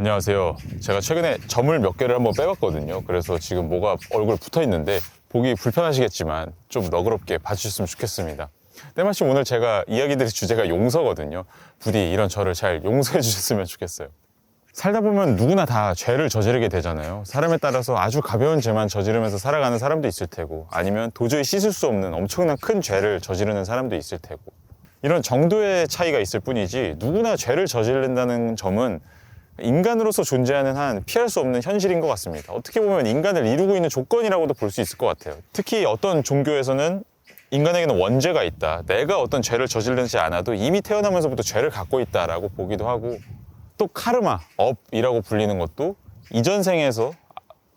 안녕하세요. 제가 최근에 점을 몇 개를 한번 빼봤거든요. 그래서 지금 뭐가 얼굴에 붙어 있는데 보기 불편하시겠지만 좀 너그럽게 봐주셨으면 좋겠습니다. 때마침 오늘 제가 이야기 드릴 주제가 용서거든요. 부디 이런 저를 잘 용서해 주셨으면 좋겠어요. 살다 보면 누구나 다 죄를 저지르게 되잖아요. 사람에 따라서 아주 가벼운 죄만 저지르면서 살아가는 사람도 있을 테고, 아니면 도저히 씻을 수 없는 엄청난 큰 죄를 저지르는 사람도 있을 테고, 이런 정도의 차이가 있을 뿐이지, 누구나 죄를 저지른다는 점은 인간으로서 존재하는 한 피할 수 없는 현실인 것 같습니다. 어떻게 보면 인간을 이루고 있는 조건이라고도 볼 수 있을 것 같아요. 특히 어떤 종교에서는 인간에게는 원죄가 있다. 내가 어떤 죄를 저지르지 않아도 이미 태어나면서부터 죄를 갖고 있다라고 보기도 하고, 또 카르마, 업이라고 불리는 것도 이전 생에서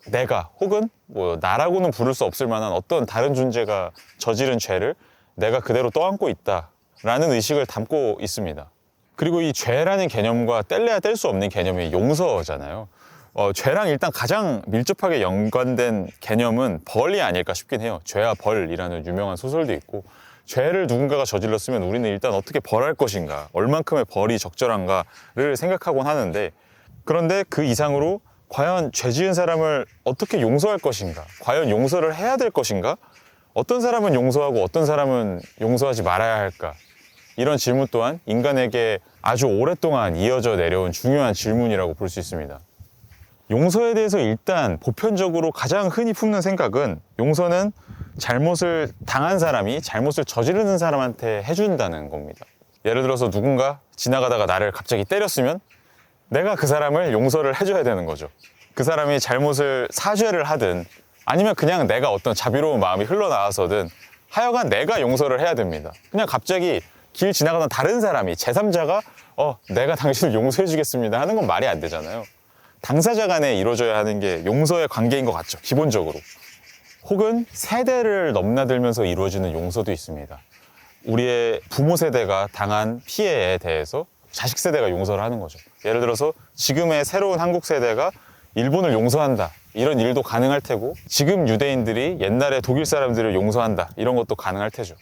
내가 혹은 뭐 나라고는 부를 수 없을 만한 어떤 다른 존재가 저지른 죄를 내가 그대로 떠안고 있다라는 의식을 담고 있습니다. 그리고 이 죄라는 개념과 뗄래야 뗄 수 없는 개념이 용서잖아요. 어, 죄랑 일단 가장 밀접하게 연관된 개념은 벌이 아닐까 싶긴 해요. 죄와 벌이라는 유명한 소설도 있고 죄를 누군가가 저질렀으면 우리는 일단 어떻게 벌할 것인가, 얼만큼의 벌이 적절한가를 생각하곤 하는데 그런데 그 이상으로 과연 죄 지은 사람을 어떻게 용서할 것인가, 과연 용서를 해야 될 것인가, 어떤 사람은 용서하고 어떤 사람은 용서하지 말아야 할까, 이런 질문 또한 인간에게 아주 오랫동안 이어져 내려온 중요한 질문이라고 볼 수 있습니다. 용서에 대해서 일단 보편적으로 가장 흔히 품는 생각은 용서는 잘못을 당한 사람이 잘못을 저지르는 사람한테 해준다는 겁니다. 예를 들어서 누군가 지나가다가 나를 갑자기 때렸으면 내가 그 사람을 용서를 해줘야 되는 거죠. 그 사람이 잘못을 사죄를 하든 아니면 그냥 내가 어떤 자비로운 마음이 흘러나와서든 하여간 내가 용서를 해야 됩니다. 그냥 갑자기 길 지나가던 다른 사람이 제3자가 어, 내가 당신을 용서해 주겠습니다 하는 건 말이 안 되잖아요. 당사자 간에 이루어져야 하는 게 용서의 관계인 것 같죠. 기본적으로. 혹은 세대를 넘나들면서 이루어지는 용서도 있습니다. 우리의 부모 세대가 당한 피해에 대해서 자식 세대가 용서를 하는 거죠. 예를 들어서 지금의 새로운 한국 세대가 일본을 용서한다. 이런 일도 가능할 테고 지금 유대인들이 옛날에 독일 사람들을 용서한다. 이런 것도 가능할 테죠.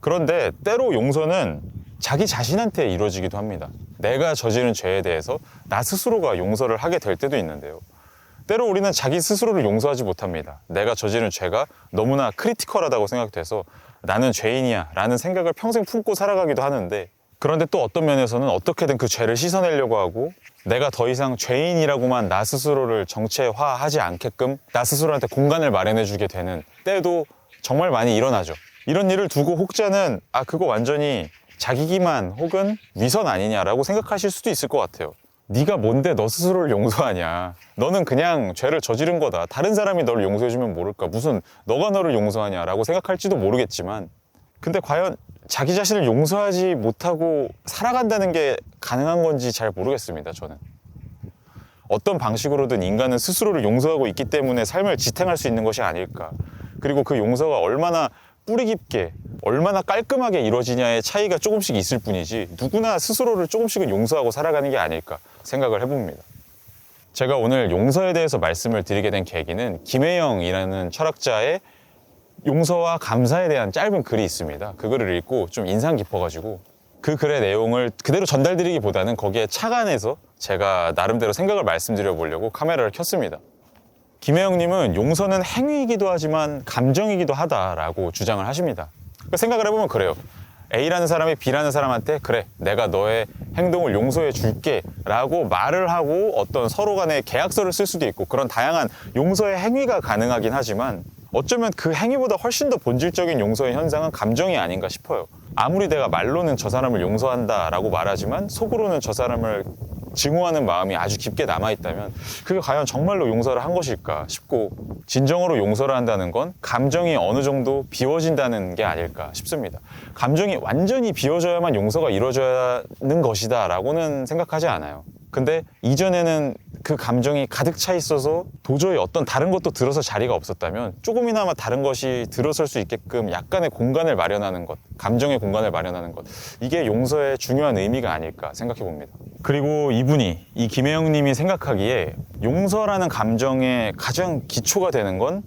그런데 때로 용서는 자기 자신한테 이루어지기도 합니다. 내가 저지른 죄에 대해서 나 스스로가 용서를 하게 될 때도 있는데요. 때로 우리는 자기 스스로를 용서하지 못합니다. 내가 저지른 죄가 너무나 크리티컬하다고 생각돼서 나는 죄인이야 라는 생각을 평생 품고 살아가기도 하는데 그런데 또 어떤 면에서는 어떻게든 그 죄를 씻어내려고 하고 내가 더 이상 죄인이라고만 나 스스로를 정체화하지 않게끔 나 스스로한테 공간을 마련해주게 되는 때도 정말 많이 일어나죠. 이런 일을 두고 혹자는 아 그거 완전히 자기기만 혹은 위선 아니냐라고 생각하실 수도 있을 것 같아요. 네가 뭔데 너 스스로를 용서하냐? 너는 그냥 죄를 저지른 거다. 다른 사람이 너를 용서해주면 모를까? 무슨 너가 너를 용서하냐라고 생각할지도 모르겠지만, 근데 과연 자기 자신을 용서하지 못하고 살아간다는 게 가능한 건지 잘 모르겠습니다. 저는. 어떤 방식으로든 인간은 스스로를 용서하고 있기 때문에 삶을 지탱할 수 있는 것이 아닐까. 그리고 그 용서가 얼마나 뿌리 깊게, 얼마나 깔끔하게 이루어지냐의 차이가 조금씩 있을 뿐이지 누구나 스스로를 조금씩은 용서하고 살아가는 게 아닐까 생각을 해봅니다. 제가 오늘 용서에 대해서 말씀을 드리게 된 계기는 김혜영이라는 철학자의 용서와 감사에 대한 짧은 글이 있습니다. 그 글을 읽고 좀 인상 깊어가지고 그 글의 내용을 그대로 전달드리기보다는 거기에 착안해서 제가 나름대로 생각을 말씀드려 보려고 카메라를 켰습니다. 김혜영님은 용서는 행위이기도 하지만 감정이기도 하다라고 주장을 하십니다. 그러니까 생각을 해보면 그래요. A라는 사람이 B라는 사람한테 그래 내가 너의 행동을 용서해 줄게 라고 말을 하고 어떤 서로 간의 계약서를 쓸 수도 있고 그런 다양한 용서의 행위가 가능하긴 하지만 어쩌면 그 행위보다 훨씬 더 본질적인 용서의 현상은 감정이 아닌가 싶어요. 아무리 내가 말로는 저 사람을 용서한다 라고 말하지만 속으로는 저 사람을 증오하는 마음이 아주 깊게 남아있다면 그게 과연 정말로 용서를 한 것일까 싶고 진정으로 용서를 한다는 건 감정이 어느 정도 비워진다는 게 아닐까 싶습니다. 감정이 완전히 비워져야만 용서가 이루어져야는 것이다 라고는 생각하지 않아요. 근데 이전에는 그 감정이 가득 차 있어서 도저히 어떤 다른 것도 들어서 자리가 없었다면 조금이나마 다른 것이 들어설 수 있게끔 약간의 공간을 마련하는 것, 감정의 공간을 마련하는 것, 이게 용서의 중요한 의미가 아닐까 생각해 봅니다. 그리고 이분이, 이 김혜영 님이 생각하기에 용서라는 감정의 가장 기초가 되는 건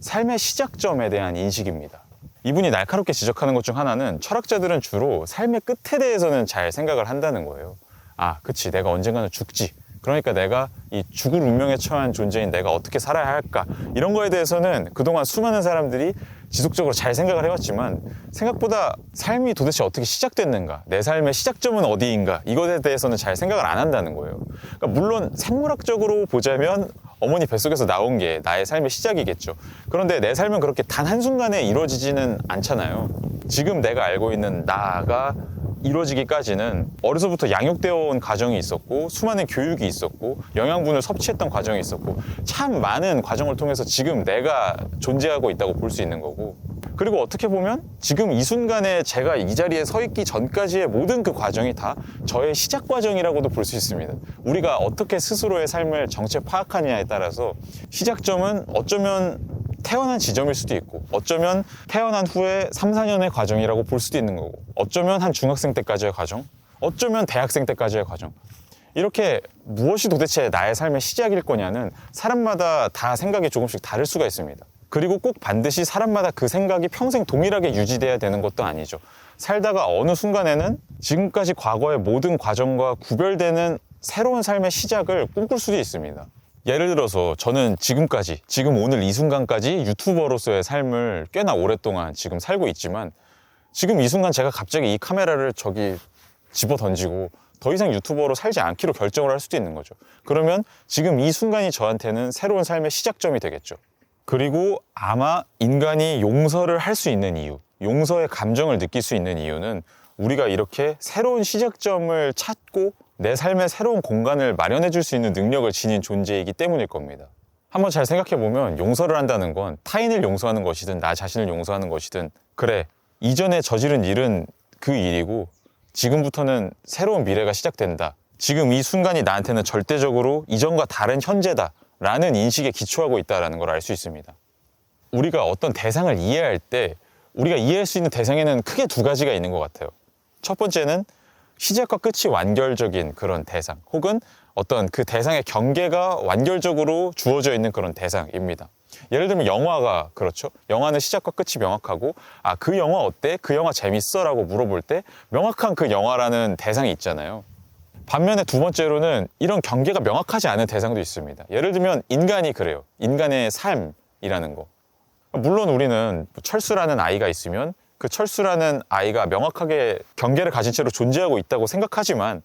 삶의 시작점에 대한 인식입니다. 이분이 날카롭게 지적하는 것 중 하나는 철학자들은 주로 삶의 끝에 대해서는 잘 생각을 한다는 거예요. 아, 그치. 내가 언젠가는 죽지. 그러니까 내가 이 죽을 운명에 처한 존재인 내가 어떻게 살아야 할까? 이런 거에 대해서는 그동안 수많은 사람들이 지속적으로 잘 생각을 해왔지만 생각보다 삶이 도대체 어떻게 시작됐는가? 내 삶의 시작점은 어디인가? 이것에 대해서는 잘 생각을 안 한다는 거예요. 그러니까 물론 생물학적으로 보자면 어머니 뱃속에서 나온 게 나의 삶의 시작이겠죠. 그런데 내 삶은 그렇게 단 한순간에 이루어지지는 않잖아요. 지금 내가 알고 있는 나가 이루어지기까지는 어려서부터 양육되어 온 과정이 있었고 수많은 교육이 있었고 영양분을 섭취했던 과정이 있었고 참 많은 과정을 통해서 지금 내가 존재하고 있다고 볼 수 있는 거고 그리고 어떻게 보면 지금 이 순간에 제가 이 자리에 서 있기 전까지의 모든 그 과정이 다 저의 시작 과정이라고도 볼 수 있습니다. 우리가 어떻게 스스로의 삶을 정체 파악하느냐에 따라서 시작점은 어쩌면 태어난 지점일 수도 있고 어쩌면 태어난 후에 3, 4년의 과정이라고 볼 수도 있는 거고 어쩌면 한 중학생 때까지의 과정 어쩌면 대학생 때까지의 과정 이렇게 무엇이 도대체 나의 삶의 시작일 거냐는 사람마다 다 생각이 조금씩 다를 수가 있습니다. 그리고 꼭 반드시 사람마다 그 생각이 평생 동일하게 유지돼야 되는 것도 아니죠. 살다가 어느 순간에는 지금까지 과거의 모든 과정과 구별되는 새로운 삶의 시작을 꿈꿀 수도 있습니다. 예를 들어서 저는 지금까지, 지금 오늘 이 순간까지 유튜버로서의 삶을 꽤나 오랫동안 지금 살고 있지만 지금 이 순간 제가 갑자기 이 카메라를 저기 집어 던지고 더 이상 유튜버로 살지 않기로 결정을 할 수도 있는 거죠. 그러면 지금 이 순간이 저한테는 새로운 삶의 시작점이 되겠죠. 그리고 아마 인간이 용서를 할 수 있는 이유, 용서의 감정을 느낄 수 있는 이유는 우리가 이렇게 새로운 시작점을 찾고 내 삶의 새로운 공간을 마련해 줄 수 있는 능력을 지닌 존재이기 때문일 겁니다. 한번 잘 생각해 보면 용서를 한다는 건 타인을 용서하는 것이든 나 자신을 용서하는 것이든 그래 이전에 저지른 일은 그 일이고 지금부터는 새로운 미래가 시작된다. 지금 이 순간이 나한테는 절대적으로 이전과 다른 현재다. 라는 인식에 기초하고 있다는 걸 알 수 있습니다. 우리가 어떤 대상을 이해할 때 우리가 이해할 수 있는 대상에는 크게 두 가지가 있는 것 같아요. 첫 번째는 시작과 끝이 완결적인 그런 대상 혹은 어떤 그 대상의 경계가 완결적으로 주어져 있는 그런 대상입니다. 예를 들면 영화가 그렇죠. 영화는 시작과 끝이 명확하고 아 그 영화 어때? 그 영화 재밌어라고 물어볼 때 명확한 그 영화라는 대상이 있잖아요. 반면에 두 번째로는 이런 경계가 명확하지 않은 대상도 있습니다. 예를 들면 인간이 그래요. 인간의 삶이라는 거. 물론 우리는 철수라는 아이가 있으면 그 철수라는 아이가 명확하게 경계를 가진 채로 존재하고 있다고 생각하지만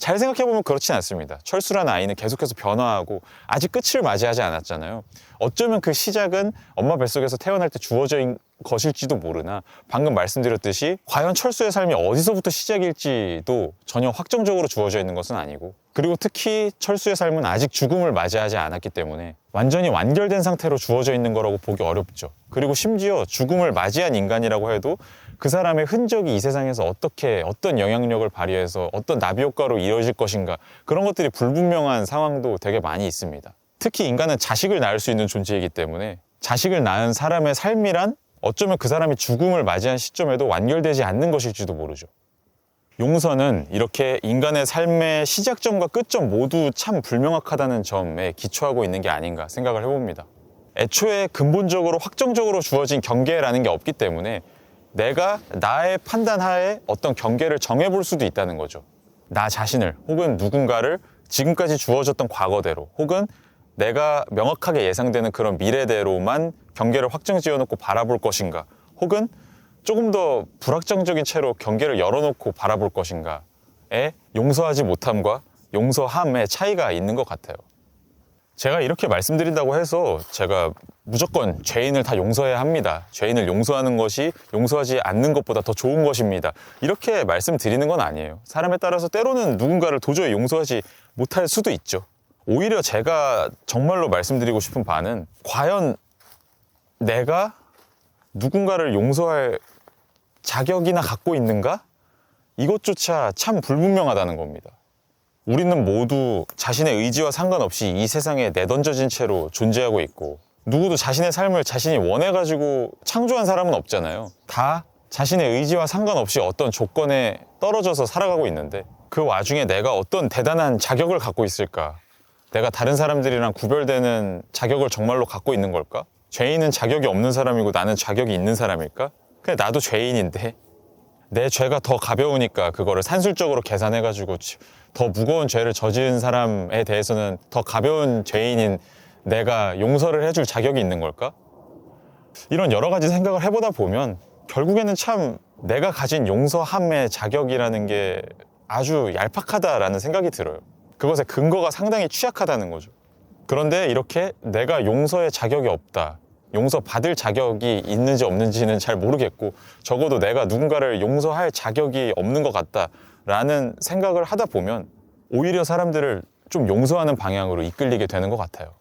잘 생각해보면 그렇진 않습니다. 철수라는 아이는 계속해서 변화하고 아직 끝을 맞이하지 않았잖아요. 어쩌면 그 시작은 엄마 뱃속에서 태어날 때 주어진 것일지도 모르나 방금 말씀드렸듯이 과연 철수의 삶이 어디서부터 시작일지도 전혀 확정적으로 주어져 있는 것은 아니고 그리고 특히 철수의 삶은 아직 죽음을 맞이하지 않았기 때문에 완전히 완결된 상태로 주어져 있는 거라고 보기 어렵죠. 그리고 심지어 죽음을 맞이한 인간이라고 해도 그 사람의 흔적이 이 세상에서 어떻게 어떤 영향력을 발휘해서 어떤 나비 효과로 이어질 것인가 그런 것들이 불분명한 상황도 되게 많이 있습니다. 특히 인간은 자식을 낳을 수 있는 존재이기 때문에 자식을 낳은 사람의 삶이란 어쩌면 그 사람이 죽음을 맞이한 시점에도 완결되지 않는 것일지도 모르죠. 용서는 이렇게 인간의 삶의 시작점과 끝점 모두 참 불명확하다는 점에 기초하고 있는 게 아닌가 생각을 해봅니다. 애초에 근본적으로 확정적으로 주어진 경계라는 게 없기 때문에 내가 나의 판단하에 어떤 경계를 정해볼 수도 있다는 거죠. 나 자신을 혹은 누군가를 지금까지 주어졌던 과거대로 혹은 내가 명확하게 예상되는 그런 미래대로만 경계를 확정 지어놓고 바라볼 것인가 혹은 조금 더 불확정적인 채로 경계를 열어놓고 바라볼 것인가에 용서하지 못함과 용서함의 차이가 있는 것 같아요. 제가 이렇게 말씀드린다고 해서 제가 무조건 죄인을 다 용서해야 합니다. 죄인을 용서하는 것이 용서하지 않는 것보다 더 좋은 것입니다. 이렇게 말씀드리는 건 아니에요. 사람에 따라서 때로는 누군가를 도저히 용서하지 못할 수도 있죠. 오히려 제가 정말로 말씀드리고 싶은 바는 과연 내가 누군가를 용서할 자격이나 갖고 있는가? 이것조차 참 불분명하다는 겁니다. 우리는 모두 자신의 의지와 상관없이 이 세상에 내던져진 채로 존재하고 있고 누구도 자신의 삶을 자신이 원해가지고 창조한 사람은 없잖아요. 다 자신의 의지와 상관없이 어떤 조건에 떨어져서 살아가고 있는데 그 와중에 내가 어떤 대단한 자격을 갖고 있을까? 내가 다른 사람들이랑 구별되는 자격을 정말로 갖고 있는 걸까? 죄인은 자격이 없는 사람이고 나는 자격이 있는 사람일까? 그냥 나도 죄인인데 내 죄가 더 가벼우니까 그거를 산술적으로 계산해가지고 더 무거운 죄를 저지른 사람에 대해서는 더 가벼운 죄인인 내가 용서를 해줄 자격이 있는 걸까? 이런 여러 가지 생각을 해보다 보면 결국에는 참 내가 가진 용서함의 자격이라는 게 아주 얄팍하다라는 생각이 들어요. 그것의 근거가 상당히 취약하다는 거죠. 그런데 이렇게 내가 용서의 자격이 없다. 용서 받을 자격이 있는지 없는지는 잘 모르겠고 적어도 내가 누군가를 용서할 자격이 없는 것 같다 라는 생각을 하다 보면 오히려 사람들을 좀 용서하는 방향으로 이끌리게 되는 것 같아요.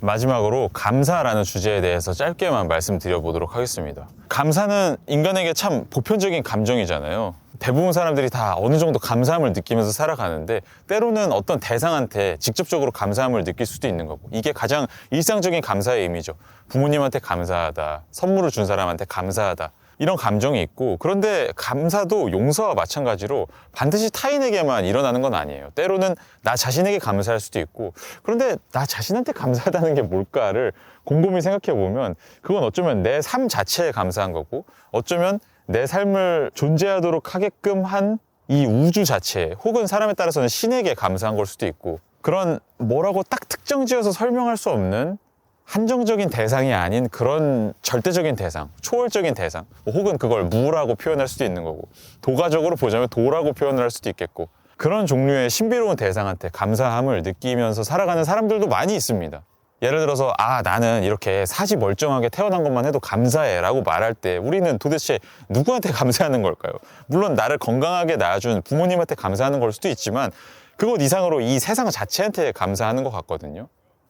마지막으로 감사라는 주제에 대해서 짧게만 말씀드려 보도록 하겠습니다. 감사는 인간에게 참 보편적인 감정이잖아요. 대부분 사람들이 다 어느 정도 감사함을 느끼면서 살아가는데 때로는 어떤 대상한테 직접적으로 감사함을 느낄 수도 있는 거고 이게 가장 일상적인 감사의 의미죠. 부모님한테 감사하다, 선물을 준 사람한테 감사하다. 이런 감정이 있고 그런데 감사도 용서와 마찬가지로 반드시 타인에게만 일어나는 건 아니에요. 때로는 나 자신에게 감사할 수도 있고 그런데 나 자신한테 감사하다는 게 뭘까를 곰곰이 생각해 보면 그건 어쩌면 내 삶 자체에 감사한 거고 어쩌면 내 삶을 존재하도록 하게끔 한 이 우주 자체 혹은 사람에 따라서는 신에게 감사한 걸 수도 있고 그런 뭐라고 딱 특정 지어서 설명할 수 없는 한정적인 대상이 아닌 그런 절대적인 대상, 초월적인 대상, 뭐 혹은 그걸 무라고 표현할 수도 있는 거고, 도가적으로 보자면 도라고 표현을 할 수도 있겠고, 그런 종류의 신비로운 대상한테 감사함을 느끼면서 살아가는 사람들도 많이 있습니다. 예를 들어서, 아, 나는 이렇게 사지 멀쩡하게 태어난 것만 해도 감사해 라고 말할 때 우리는 도대체 누구한테 감사하는 걸까요? 물론 나를 건강하게 낳아준 부모님한테 감사하는 걸 수도 있지만, 그것 이상으로 이 세상 자체한테 감사하는 것 같거든요.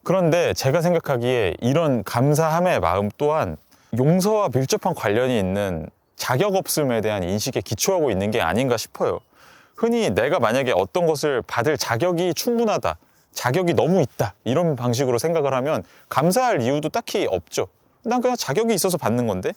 그런데 제가 생각하기에 이런 감사함의 마음 또한 용서와 밀접한 관련이 있는 자격 없음에 대한 인식에 기초하고 있는 게 아닌가 싶어요. 흔히 내가 만약에 어떤 것을 받을 자격이 충분하다, 자격이 너무 있다, 이런 방식으로 생각을 하면 감사할 이유도 딱히 없죠. 난 그냥 자격이 있어서 받는 건데,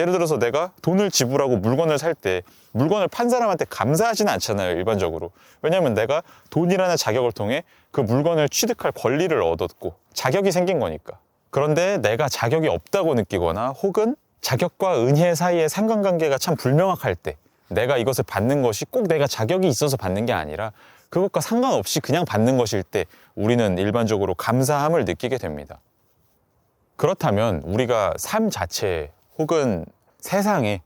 예를 들어서 내가 돈을 지불하고 물건을 살 때 물건을 판 사람한테 감사하지는 않잖아요, 일반적으로. 왜냐하면 내가 돈이라는 자격을 통해 그 물건을 취득할 권리를 얻었고 자격이 생긴 거니까. 그런데 내가 자격이 없다고 느끼거나 혹은 자격과 은혜 사이의 상관관계가 참 불명확할 때 내가 이것을 받는 것이 꼭 내가 자격이 있어서 받는 게 아니라 그것과 상관없이 그냥 받는 것일 때 우리는 일반적으로 감사함을 느끼게 됩니다. 그렇다면 우리가 삶 자체에 혹은 세상에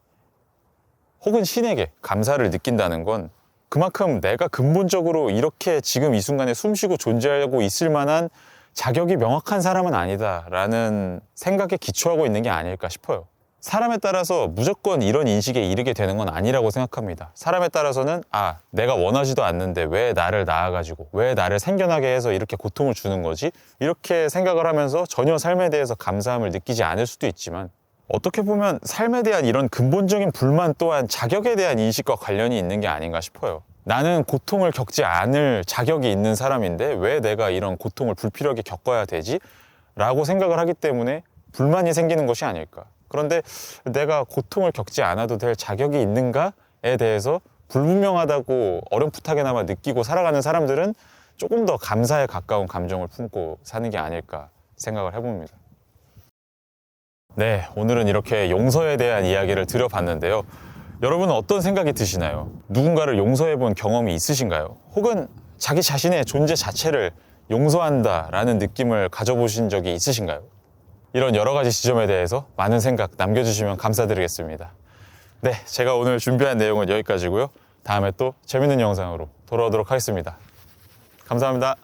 혹은 신에게 감사를 느낀다는 건 그만큼 내가 근본적으로 이렇게 지금 이 순간에 숨쉬고 존재하고 있을 만한 자격이 명확한 사람은 아니다라는 생각에 기초하고 있는 게 아닐까 싶어요. 사람에 따라서 무조건 이런 인식에 이르게 되는 건 아니라고 생각합니다. 사람에 따라서는 아, 내가 원하지도 않는데 왜 나를 낳아가지고 왜 나를 생겨나게 해서 이렇게 고통을 주는 거지? 이렇게 생각을 하면서 전혀 삶에 대해서 감사함을 느끼지 않을 수도 있지만 어떻게 보면 삶에 대한 이런 근본적인 불만 또한 자격에 대한 인식과 관련이 있는 게 아닌가 싶어요. 나는 고통을 겪지 않을 자격이 있는 사람인데 왜 내가 이런 고통을 불필요하게 겪어야 되지? 라고 생각을 하기 때문에 불만이 생기는 것이 아닐까. 그런데 내가 고통을 겪지 않아도 될 자격이 있는가에 대해서 불분명하다고 어렴풋하게나마 느끼고 살아가는 사람들은 조금 더 감사에 가까운 감정을 품고 사는 게 아닐까 생각을 해봅니다. 네, 오늘은 이렇게 용서에 대한 이야기를 드려봤는데요. 여러분은 어떤 생각이 드시나요? 누군가를 용서해 본 경험이 있으신가요? 혹은 자기 자신의 존재 자체를 용서한다 라는 느낌을 가져보신 적이 있으신가요? 이런 여러 가지 지점에 대해서 많은 생각 남겨주시면 감사드리겠습니다. 네, 제가 오늘 준비한 내용은 여기까지고요. 다음에 또 재밌는 영상으로 돌아오도록 하겠습니다. 감사합니다.